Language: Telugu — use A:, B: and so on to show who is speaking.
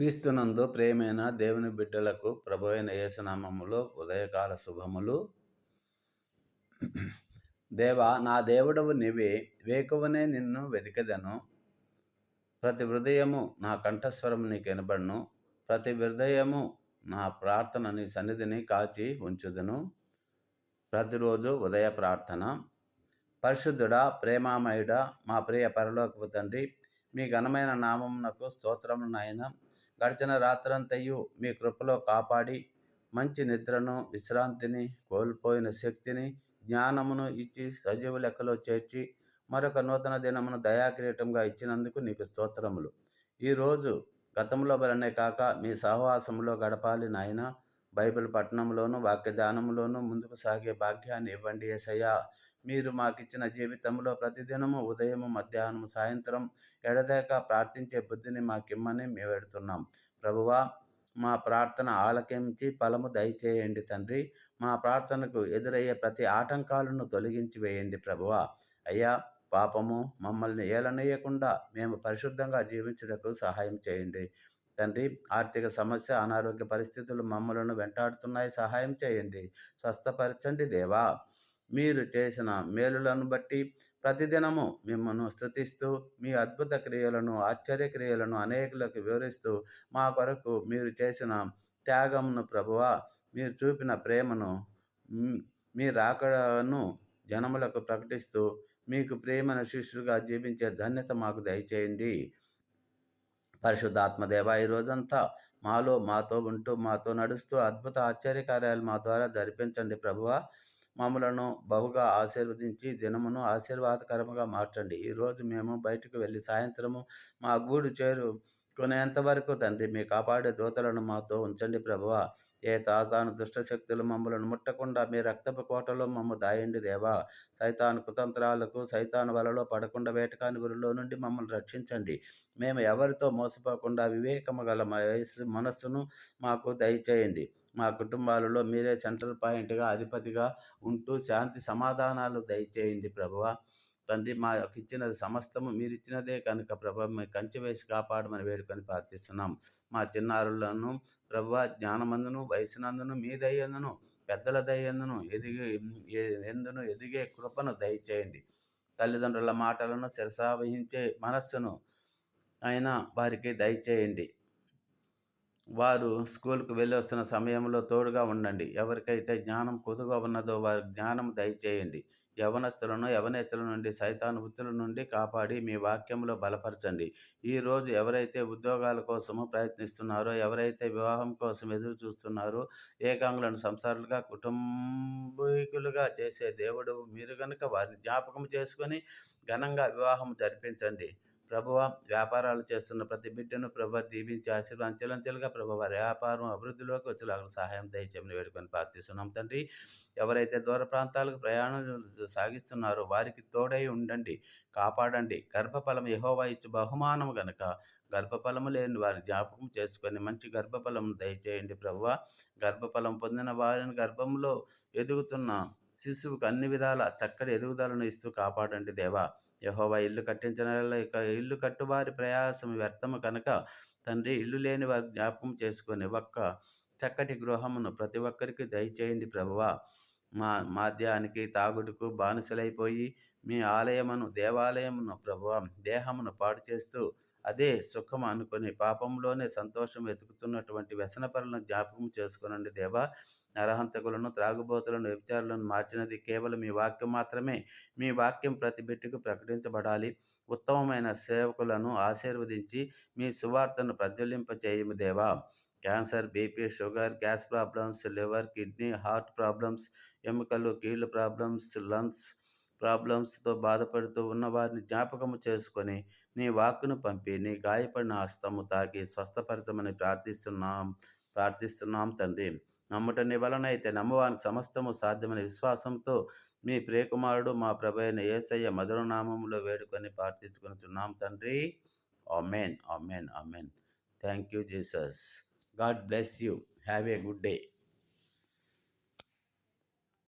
A: క్రీస్తునందు ప్రేమైన దేవుని బిడ్డలకు ప్రభు అయిన యేసునామములో ఉదయకాల శుభములు. దేవా నా దేవుడవు నీవే వేకువనే నిన్ను వెతికెదను ప్రతి హృదయము నా కంఠస్వరము నీకు వినబడును. ప్రతి హృదయము నా ప్రార్థన నీ సన్నిధిని కాచి ఉంచుదును. ప్రతిరోజు ఉదయ ప్రార్థన. పరిశుద్ధుడా ప్రేమామయుడా మా ప్రియ పరలోకపు తండ్రి మీ ఘనమైన నామమునకు స్తోత్రము గడిచిన రాత్రంతయు మీ కృపలో కాపాడి మంచి నిద్రను విశ్రాంతిని కోల్పోయిన శక్తిని జ్ఞానమును ఇచ్చి సజీవ లెక్కలో చేర్చి మరొక నూతన దినమును దయాకిరీటంగా ఇచ్చినందుకు నీకు స్తోత్రములు. ఈరోజు గతంలో బలనే కాక మీ సహవాసంలో గడపాలి నాయన. బైబిల్ పట్టణంలోను వాక్యదానంలోను ముందుకు సాగే భాగ్యాన్ని ఇవ్వండి ఏసయ్యా. మీరు మాకిచ్చిన జీవితంలో ప్రతిదినము ఉదయము మధ్యాహ్నము సాయంత్రం ఎడదేక ప్రార్థించే బుద్ధిని మాకిమ్మని మేము పెడుతున్నాం ప్రభువా మా ప్రార్థన ఆలకించి ఫలము దయచేయండి తండ్రి. మా ప్రార్థనకు ఎదురయ్యే ప్రతి ఆటంకాలను తొలగించి వేయండి ప్రభువా. అయ్యా పాపము మమ్మల్ని ఏలనేయకుండా మేము పరిశుద్ధంగా జీవించడానికి సహాయం చేయండి. తండ్రి ఆర్థిక సమస్య అనారోగ్య పరిస్థితులు మమ్మలను వెంటాడుతున్నాయి. సహాయం చేయండి. స్వస్థపరచండి దేవా. మీరు చేసిన మేలులను బట్టి ప్రతిదినము మిమ్మల్ని స్థుతిస్తూ మీ అద్భుత క్రియలను ఆశ్చర్య క్రియలను అనేకులకు వివరిస్తూ మా కొరకు మీరు చేసిన త్యాగమును ప్రభువ మీరు చూపిన ప్రేమను మీ రాకడను జనములకు ప్రకటిస్తూ మీకు ప్రేమను శిష్యుగా జీవించే ధన్యత మాకు దయచేయండి. పరిశుద్ధాత్మదేవ ఈ రోజంతా మాలో మాతో ఉంటూ మాతో నడుస్తూ అద్భుత ఆశ్చర్య కార్యాలు మా ద్వారా జరిపించండి ప్రభువ. మమ్మలను బహుగా ఆశీర్వదించి దినమును ఆశీర్వాదకరముగా మార్చండి. ఈరోజు మేము బయటకు వెళ్ళి సాయంత్రము మా గూడు చేరు కొనేంతవరకు తండ్రి మీ కాపాడే దూతలను మాతో ఉంచండి ప్రభువ. ఏ తాతాను దుష్టశక్తులు మమ్మలను ముట్టకుండా మీ రక్తపు కోటలో మమ్మ దాయండి దేవా. సైతాను కుతంత్రాలకు సైతాను వలలో పడకుండా వేటకాని గురిలో నుండి మమ్మల్ని రక్షించండి. మేము ఎవరితో మోసపోకుండా వివేకము గల మనస్సును మాకు దయచేయండి. మా కుటుంబాలలో మీరే సెంట్రల్ పాయింట్గా అధిపతిగా ఉంటూ శాంతి సమాధానాలు దయచేయండి ప్రభువ. తండ్రి మా ఇచ్చినది సమస్తము మీరు ఇచ్చినదే కనుక ప్రభ కంచి వేసి కాపాడమని వేడుకొని ప్రార్థిస్తున్నాం. మా చిన్నారులను ప్రభు జ్ఞానమందును వయసునందును మీ దయ్యందును పెద్దల దయ్యందును ఎదిగే ఎందును ఎదిగే కృపను దయచేయండి. తల్లిదండ్రుల మాటలను శిరసావహించే మనస్సును అయినా వారికి దయచేయండి. వారు స్కూల్కు వెళ్ళి వస్తున్న సమయంలో తోడుగా ఉండండి. ఎవరికైతే జ్ఞానం కొదుగా ఉన్నదో వారి జ్ఞానం దయచేయండి. యవనస్తులను యవనేతల నుండి సైతాను వృత్తుల నుండి కాపాడి మీ వాక్యంలో బలపరచండి. ఈరోజు ఎవరైతే ఉద్యోగాల కోసము ప్రయత్నిస్తున్నారో ఎవరైతే వివాహం కోసం ఎదురు చూస్తున్నారో ఏకాంగులను సంసారులుగా కుటుంబీకులుగా చేసే దేవుడు మీరు కనుక వారిని జ్ఞాపకం చేసుకొని ఘనంగా వివాహం జరిపించండి. ప్రభువ వ్యాపారాలు చేస్తున్న ప్రతి బిడ్డను ప్రభు దీవించి ఆశీర్వాదం చెలంచెలుగా ప్రభు వారి వ్యాపారం అభివృద్ధిలోకి వచ్చేలాగా సహాయం దయచేమని వేడుకొని ప్రార్థిస్తున్నాం తండ్రి. ఎవరైతే దూర ప్రాంతాలకు ప్రయాణం సాగిస్తున్నారో వారికి తోడై ఉండండి కాపాడండి. గర్భఫలం యహోవా ఇచ్చి బహుమానం గనక గర్భఫలము లేని వారి జ్ఞాపకం చేసుకొని మంచి గర్భఫలం దయచేయండి ప్రభువ. గర్భఫలం పొందిన వారిని గర్భంలో ఎదుగుతున్న శిశువుకు అన్ని విధాల చక్కటి ఎదుగుదలను ఇస్తూ కాపాడండి దేవా. యహోవా ఇల్లు కట్టించిన ఇల్లు కట్టువారి ప్రయాసం వ్యర్థము కనుక తండ్రి ఇల్లు లేని వారి జ్ఞాపకం చేసుకొని ఒక్క చక్కటి గృహమును ప్రతి ఒక్కరికి దయచేయండి ప్రభువా. మా మాద్యానికి తాగుడుకు బానిసలైపోయి మీ ఆలయమును దేవాలయమును ప్రభువ దేహమును పాడు చేస్తూ అదే సుఖం అనుకుని పాపంలోనే సంతోషం వెతుకుతున్నటువంటి వ్యసనపరులను జ్ఞాపకం చేసుకునండి దేవా. నరహంతకులను త్రాగుబోతులను వ్యభిచారులను మార్చినది కేవలం మీ వాక్యం మాత్రమే. మీ వాక్యం ప్రతి బిడ్డకు ప్రకటించబడాలి. ఉత్తమమైన సేవకులను ఆశీర్వదించి మీ సువార్తను ప్రజ్వలింపచేయము దేవా. Cancer BP sugar gas problems liver kidney heart problems ఎముకలు కీళ్ళు ప్రాబ్లమ్స్ లంగ్స్ ప్రాబ్లమ్స్తో బాధపడుతూ ఉన్న వారిని జ్ఞాపకము చేసుకొని నీ వాక్కును పంపి నీ గాయపడిన హస్తము తాకి స్వస్థపరచమని ప్రార్థిస్తున్నాం ప్రార్థిస్తున్నాం తండ్రి. నమ్ముటని వలనైతే వలన అయితే నమ్మవానికి సమస్తము సాధ్యమైన విశ్వాసంతో మీ ప్రియకుమారుడు మా ప్రభు అయిన ఏసయ్య మధురనామంలో వేడుకొని ప్రార్థించుకుని తండ్రి. Amen amen amen. Thank you Jesus. God bless you. Have a good day.